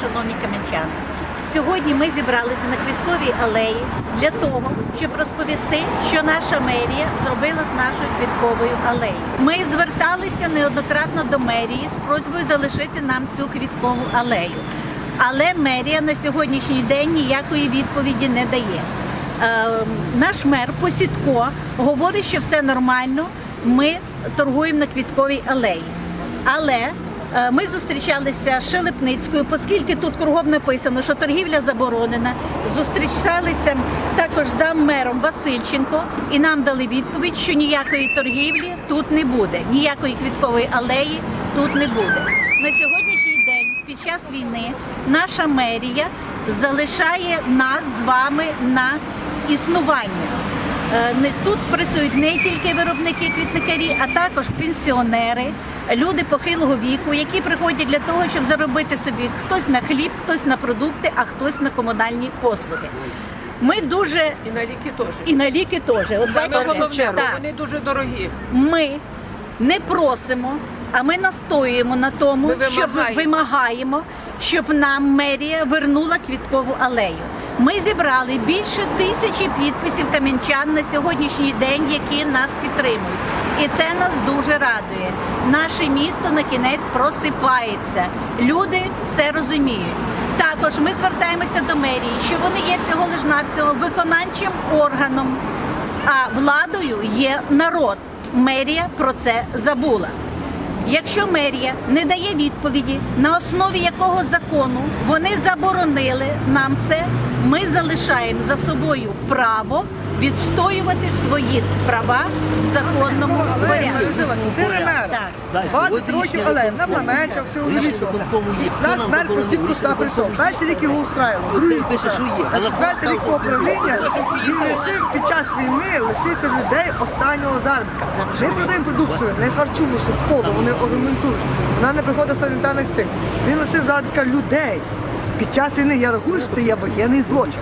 шановні кам'янчани. Сьогодні ми зібралися на квітковій алеї для того, щоб розповісти, що наша мерія зробила з нашою квітковою алеєю. Ми зверталися неоднократно до мерії з просьбою залишити нам цю квіткову алею. Але мерія на сьогоднішній день ніякої відповіді не дає. Е, наш мер Посідко говорить, що все нормально. Ми торгуємо на квітковій алеї. Але ми зустрічалися з Шелепницькою, оскільки тут кругом написано, що торгівля заборонена. Зустрічалися також з заммером Васильченко, і нам дали відповідь, що ніякої торгівлі тут не буде, ніякої квіткової алеї тут не буде. На сьогоднішній день, під час війни, наша мерія залишає нас з вами на існування. Е, Тут працюють не тільки виробники квітникарі, а також пенсіонери, люди похилого віку, які приходять для того, щоб заробити собі хтось на хліб, хтось на продукти, а хтось на комунальні послуги. Ми дуже І на ліки теж. і на ліки теж. От бачите, вони дуже дорогі. ми не просимо, а ми настоюємо на тому, Ми щоб вимагаємо. вимагаємо, щоб нам мерія вернула квіткову алею. Ми зібрали більше тисячі підписів кам'янчан на сьогоднішній день, які нас підтримують. І це нас дуже радує. Наше місто на кінець просипається. Люди все розуміють. Також ми звертаємося до мерії, що вони є всього лиш навсього виконавчим органом, а владою є народ. Мерія про це забула. Якщо мерія не дає відповіді, на основі якого закону вони заборонили нам це, ми залишаємо за собою право відстоювати свої права в законному порядку. Пережила 4 мера. 20 років, але нам менше, все увеличилося. Наш мер посідку сюди прийшов. Перший рік його устраював, другий пише, що є. На четвертий рік свого правління він лишив під час війни лишити людей останнього заробітка. Ми продаємо продукцію, не харчову, що з вони орнаментують. Вона не приходить з санітарних цих. Він лишив заробітка людей. Під час війни я рахую, що це є воєнний злочин.